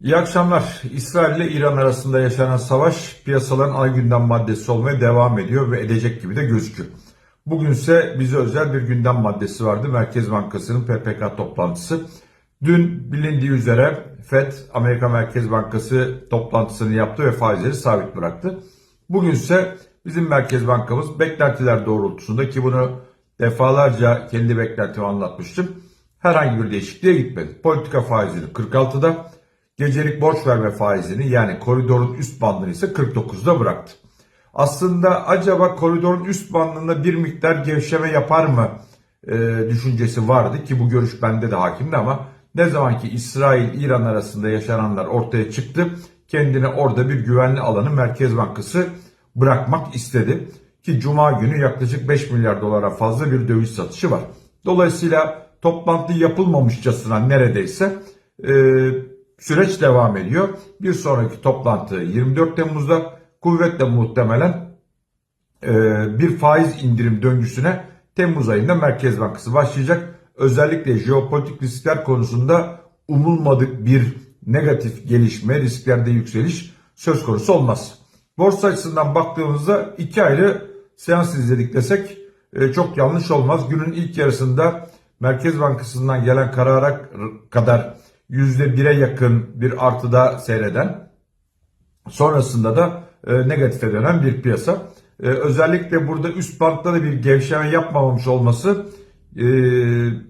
İyi akşamlar. İsrail ile İran arasında yaşanan savaş piyasaların ana gündem maddesi olmaya devam ediyor ve edecek gibi de gözüküyor. Bugünse bize özel bir gündem maddesi vardı. Merkez Bankası'nın PPK toplantısı. Dün bilindiği üzere FED, Amerika Merkez Bankası toplantısını yaptı ve faizleri sabit bıraktı. Bugünse bizim Merkez Bankamız beklentiler doğrultusunda ki bunu defalarca kendi beklentimi anlatmıştım. Herhangi bir değişikliğe gitmedi. Politika faizini 46'da, gecelik borç verme faizini yani koridorun üst bandını ise 49'da bıraktı. Aslında acaba koridorun üst bandında bir miktar gevşeme yapar mı e, düşüncesi vardı ki bu görüş bende de hakimdi ama ne zaman ki İsrail-İran arasında yaşananlar ortaya çıktı kendine orada bir güvenli alanı Merkez Bankası bırakmak istedi. Ki Cuma günü yaklaşık 5 milyar dolara fazla bir döviz satışı var. Dolayısıyla toplantı yapılmamışçasına neredeyse e, süreç devam ediyor. Bir sonraki toplantı 24 Temmuz'da kuvvetle muhtemelen e, bir faiz indirim döngüsüne Temmuz ayında Merkez Bankası başlayacak. Özellikle jeopolitik riskler konusunda umulmadık bir negatif gelişme, risklerde yükseliş söz konusu olmaz. Borsa açısından baktığımızda iki ayrı seans izledik desek e, çok yanlış olmaz. Günün ilk yarısında Merkez Bankası'ndan gelen karara kadar %1'e yakın bir artıda seyreden sonrasında da e, negatife dönen bir piyasa. E, özellikle burada üst bantta da bir gevşeme yapmamış olması e,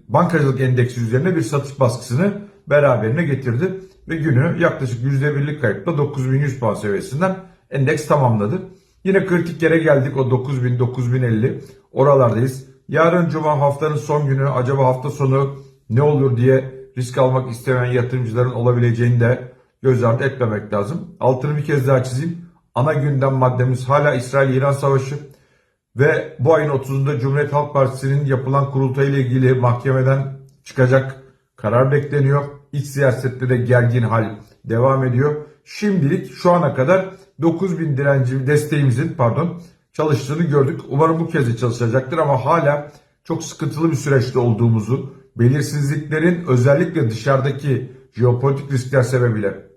bankacılık endeksi üzerine bir satış baskısını beraberine getirdi ve günü yaklaşık %1'lik kayıpla 9100 puan seviyesinden endeks tamamladı. Yine kritik yere geldik o 9000-9050 oralardayız. Yarın cuma haftanın son günü acaba hafta sonu ne olur diye risk almak istemeyen yatırımcıların olabileceğini de göz ardı etmemek lazım. Altını bir kez daha çizeyim. Ana gündem maddemiz hala İsrail-İran savaşı ve bu ayın 30'unda Cumhuriyet Halk Partisi'nin yapılan kurultayla ilgili mahkemeden çıkacak karar bekleniyor. İç siyasette de gergin hal devam ediyor. Şimdilik şu ana kadar 9000 direnci desteğimizin pardon çalıştığını gördük. Umarım bu kez de çalışacaktır ama hala çok sıkıntılı bir süreçte olduğumuzu, belirsizliklerin özellikle dışarıdaki jeopolitik riskler sebebiyle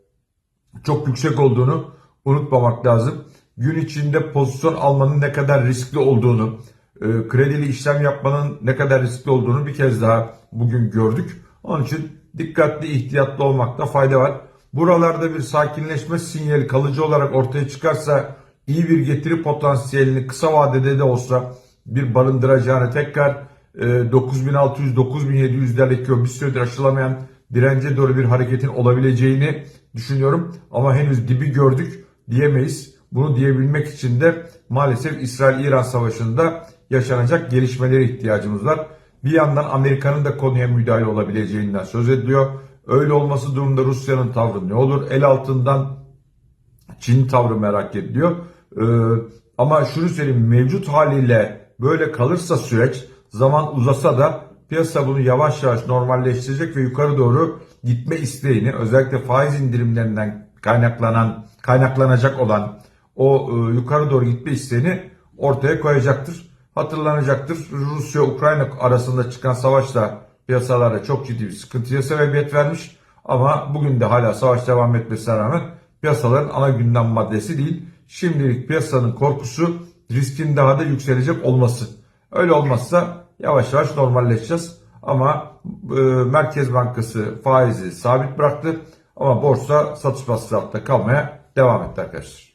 çok yüksek olduğunu unutmamak lazım. Gün içinde pozisyon almanın ne kadar riskli olduğunu, e, kredili işlem yapmanın ne kadar riskli olduğunu bir kez daha bugün gördük. Onun için dikkatli, ihtiyatlı olmakta fayda var. Buralarda bir sakinleşme sinyali kalıcı olarak ortaya çıkarsa iyi bir getiri potansiyelini kısa vadede de olsa bir barındıracağını tekrar e, 9600-9700'lerdeki o bir süredir aşılamayan dirence doğru bir hareketin olabileceğini düşünüyorum. Ama henüz dibi gördük diyemeyiz. Bunu diyebilmek için de maalesef İsrail-İran savaşında yaşanacak gelişmelere ihtiyacımız var. Bir yandan Amerika'nın da konuya müdahale olabileceğinden söz ediliyor. Öyle olması durumda Rusya'nın tavrı ne olur? El altından Çin tavrı merak ediliyor. Ee, ama şunu söyleyeyim mevcut haliyle böyle kalırsa süreç zaman uzasa da piyasa bunu yavaş yavaş normalleştirecek ve yukarı doğru gitme isteğini özellikle faiz indirimlerinden kaynaklanan kaynaklanacak olan o e, yukarı doğru gitme isteğini ortaya koyacaktır. Hatırlanacaktır. Rusya-Ukrayna arasında çıkan savaş da piyasalara çok ciddi bir sıkıntıya sebebiyet vermiş. Ama bugün de hala savaş devam etmesine rağmen piyasaların ana gündem maddesi değil. Şimdilik piyasanın korkusu riskin daha da yükselecek olması. Öyle olmazsa yavaş yavaş normalleşeceğiz. Ama e, Merkez Bankası faizi sabit bıraktı. Ama borsa satış baskısı altında kalmaya devam etti arkadaşlar.